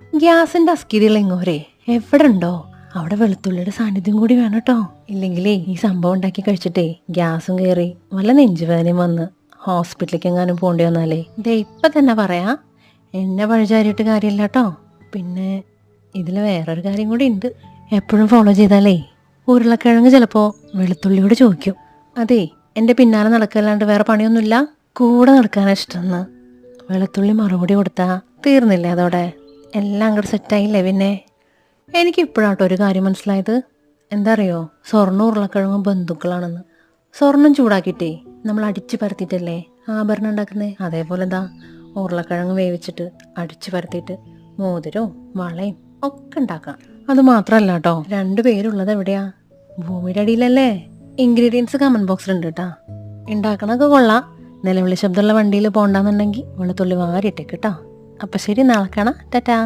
ഗ്യാസിന്റെ എങ്ങോരെ എവിടെ ഉണ്ടോ അവിടെ വെളുത്തുള്ളിയുടെ സാന്നിധ്യം കൂടി വേണം കേട്ടോ. ഇല്ലെങ്കിലേ ഈ സംഭവം ഉണ്ടാക്കി കഴിച്ചിട്ടേ ഗ്യാസും കയറി വല്ല നെഞ്ചുവേദനയും വന്ന് ഹോസ്പിറ്റലിലേക്ക് എങ്ങാനും പോകേണ്ടി വന്നാലേ. ഇതേ ഇപ്പൊ തന്നെ പറയാ. എന്നെ പഴിചാരിയിട്ട് കാര്യമില്ല കേട്ടോ. പിന്നെ ഇതിൽ വേറൊരു കാര്യം കൂടി ഉണ്ട്. എപ്പോഴും ഫോളോ ചെയ്താലേ ഉരുളക്കിഴങ്ങ് ചിലപ്പോൾ വെളുത്തുള്ളിയോട് ചോദിക്കും. അതെ എന്റെ പിന്നാലെ നടക്കല്ലാണ്ട് വേറെ പണിയൊന്നുമില്ല. കൂടെ നടക്കാനാ ഇഷ്ടമെന്ന് വെളുത്തുള്ളി മറുപടി കൊടുത്താ തീർന്നില്ലേ അതോടെ? എല്ലാം അങ്ങോട്ട് സെറ്റായില്ലേ പിന്നെ? എനിക്ക് ഇപ്പോഴാട്ടോ ഒരു കാര്യം മനസ്സിലായത്. എന്താ അറിയോ സ്വർണ ഉരുളക്കിഴങ്ങും ബന്ധുക്കളാണെന്ന്. സ്വർണം ചൂടാക്കിയിട്ടേ നമ്മൾ അടിച്ചു പരത്തിയിട്ടല്ലേ? ആഭരണം ഉണ്ടാക്കുന്നേ? അതേപോലെ എന്താ ഉരുളക്കിഴങ്ങ് വേവിച്ചിട്ട് അടിച്ചു പരത്തിയിട്ട് മോതിരവും വളയും ഒക്കെ ഉണ്ടാക്കാം. അത് മാത്രമല്ല കേട്ടോ രണ്ടു പേരുള്ളത് എവിടെയാ? ഭൂമിയുടെ അടിയിലല്ലേ? ഇൻഗ്രീഡിയൻസ് കമന്റ് ബോക്സിലുണ്ട് കേട്ടാ ഉണ്ടാക്കണൊക്കെ കൊള്ളാം. നിലവിളി ശബ്ദമുള്ള വണ്ടിയിൽ പോകണ്ടെന്നുണ്ടെങ്കിൽ വെളുത്തുള്ളി വാരിട്ടേക്ക് കേട്ടോ അപ്പൊ ശരി നാളെ കാണാം. ടാറ്റാ.